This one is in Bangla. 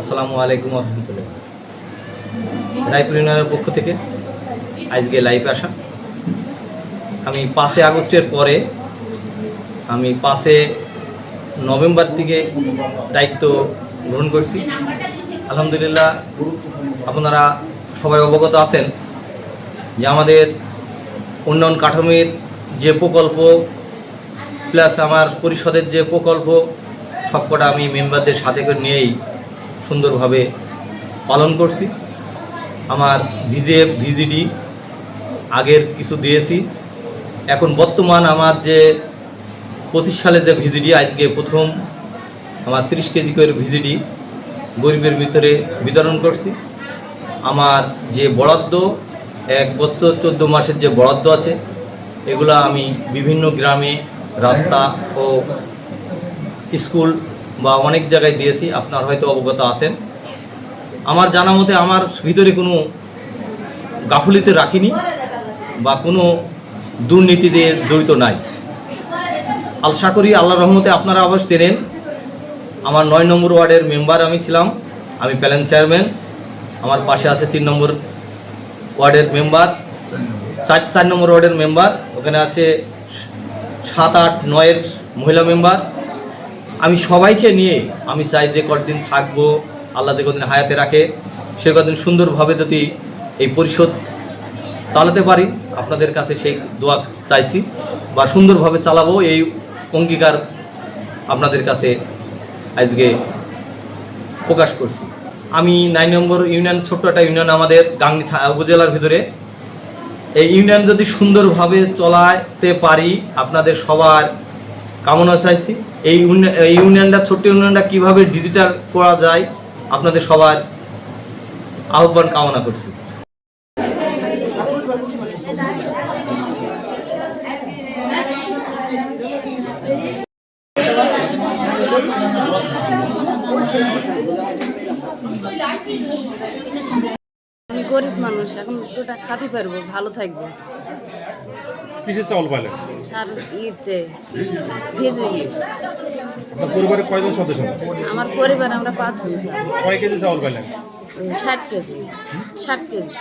আসসালামু আলাইকুম রহমতুল্লাহ রায়পুর ইউনিয়নের পক্ষ থেকে আজকে লাইভে আসা। আমি পাঁচই আগস্টের পরে, আমি পাঁচে নভেম্বর থেকে দায়িত্ব গ্রহণ করছি। আলহামদুলিল্লাহ, আপনারা সবাই অবগত আছেন যে আমাদের উন্নয়ন কাঠামোর যে প্রকল্প প্লাস আমার পরিষদের যে প্রকল্প, সবকটা আমি মেম্বারদের সাথে করে নিয়েই সুন্দরভাবে পালন করছি। আমার ভিজিএফ ভিজিডি আগের কিছু দিয়েছি। এখন বর্তমান আমার যে পঁচিশ সালে যে ভিজিডি, আজকে প্রথম আমার তিরিশ কেজি করে ভিজিডি গরিবের ভিতরে বিতরণ করছি। আমার যে বরাদ্দ, এক বছর চোদ্দ মাসের যে বরাদ্দ আছে, এগুলা আমি বিভিন্ন গ্রামে, রাস্তা ও স্কুল বা অনেক জায়গায় দিয়েছি, আপনার হয়তো অবগত আছেন। আমার জানা মতে আমার ভিতরে কোনো গাফুলিতে রাখিনি বা কোনো দুর্নীতিতে জড়িত নাই। আশা করি আল্লাহ রহমতে আপনারা আবার চেনেন, আমার নয় নম্বর ওয়ার্ডের মেম্বার আমি ছিলাম, আমি প্যালেন চেয়ারম্যান, আমার পাশে আছে তিন নম্বর ওয়ার্ডের মেম্বার, চার চার নম্বর ওয়ার্ডের মেম্বার, ওখানে আছে সাত, আট, নয়ের মহিলা মেম্বার আমি সবাইকে নিয়ে আমি চাই যে কদিন থাকব, আল্লাহ যে কদিন হায়াতে রাখে, সে কদিন সুন্দরভাবে যদি এই পরিশোধ চালাতে পারি, আপনাদের কাছে সেই দোয়া চাইছি বা সুন্দরভাবে চালাবো, এই অঙ্গীকার আপনাদের কাছে আজকে প্রকাশ করছি। আমি নাইন নম্বর ইউনিয়ন, ছোট্ট একটা ইউনিয়ন আমাদের থা- উপজেলার ভিতরে। এই ইউনিয়ন যদি সুন্দরভাবে চলাতে পারি, আপনাদের সবার কামনা চাইছি। এই ইউনি- এই ইউনিয়নটা ছোট্ট ইউনিয়নটা কীভাবে ডিজিটাল করা যায় আপনাদের সবার আহ্বান কামনা করছি। আমি গরিব মানুষ এখন দুটা খাতে পারব ভালো থাকব। কিসের চাউল পাইলেন? সার ইতে ভিজিয়ে আপনার পরিবারের কয়জন সদস্য? আমার পরিবার আমরা পাঁচজন কয় কেজি চাউল পাইলেন ষাট কেজি। ষাট কেজি